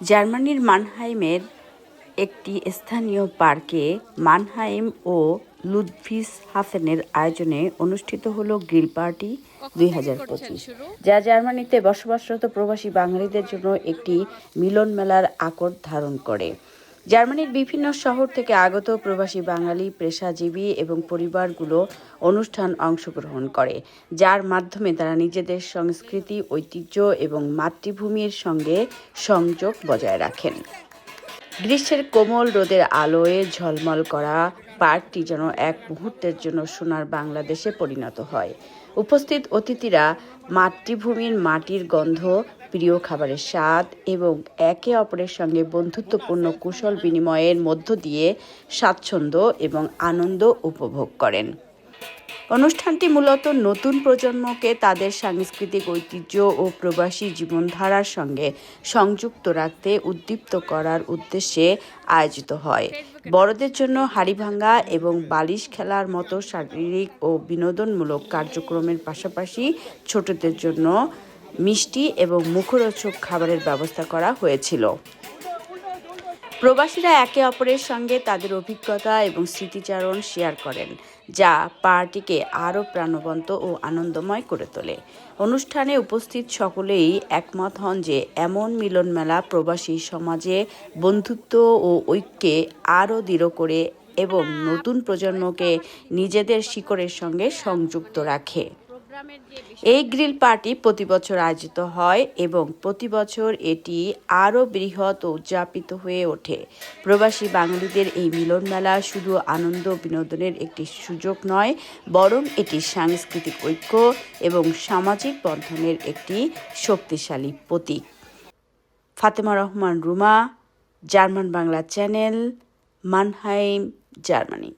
জার্মানির মানহাইমের একটি স্থানীয় পার্কে মানহাইম ও লুডভিস হাফেনের আয়োজনে অনুষ্ঠিত হলো গ্রিল পার্টি দুই হাজার পঁচিশ। যা জার্মানিতে বসবাসরত প্রবাসী বাঙালিদের জন্য একটি মিলন মেলার আকর ধারণ করে। জার্মানির বিভিন্ন শহর থেকে আগত প্রবাসী বাঙালি, পেশাজীবী এবং পরিবারগুলো অনুষ্ঠান অংশগ্রহণ করে, যার মাধ্যমে তারা নিজেদের সংস্কৃতি, ঐতিহ্য এবং মাতৃভূমির সঙ্গে সংযোগ বজায় রাখেন। গ্রীষ্মের কোমল রোদের আলোয় ঝলমল করা পার্কটি যেন এক মুহূর্তের জন্য সোনার বাংলাদেশে পরিণত হয়। উপস্থিত অতিথিরা মাতৃভূমির মাটির গন্ধ প্রিয় খাবারের স্বাদ এবং একে অপরের সঙ্গে বন্ধুত্বপূর্ণ কুশল বিনিময়ের মধ্য দিয়ে স্বাচ্ছন্দ্য এবং আনন্দ উপভোগ করেন। অনুষ্ঠানটি মূলত নতুন প্রজন্মকে তাদের সাংস্কৃতিক ঐতিহ্য ও প্রবাসী জীবনধারার সঙ্গে সংযুক্ত রাখতে উদ্দীপ্ত করার উদ্দেশ্যে আয়োজিত হয়। বড়দের জন্য হাড়িভাঙ্গা এবং বালিশ খেলার মতো শারীরিক ও বিনোদনমূলক কার্যক্রমের পাশাপাশি ছোটদের জন্য মিষ্টি এবং মুখরোচক খাবারের ব্যবস্থা করা হয়েছিল। প্রবাসীরা একে অপরের সঙ্গে তাদের অভিজ্ঞতা এবং স্মৃতিচারণ শেয়ার করেন, যা পার্টিকে আরও প্রাণবন্ত ও আনন্দময় করে তোলে। অনুষ্ঠানে উপস্থিত সকলেই একমত হন যে এমন মিলন মেলা প্রবাসী সমাজে বন্ধুত্ব ও ঐক্যে আরও দৃঢ় করে এবং নতুন প্রজন্মকে নিজেদের শিকড়ের সঙ্গে সংযুক্ত রাখে। এই গ্রিল পার্টি প্রতি বছর আয়োজিত হয় এবং প্রতি বছর এটি আরও বৃহৎ উদযাপিত হয়ে ওঠে। প্রবাসী বাঙালিদের এই মিলন মেলা শুধু আনন্দ বিনোদনের একটি সুযোগ নয়, বরং এটি সাংস্কৃতিক ঐক্য এবং সামাজিক বন্ধনের একটি শক্তিশালী প্রতীক। Fatema Rahman Ruma, German Bangla channel, Mannheim, Germany.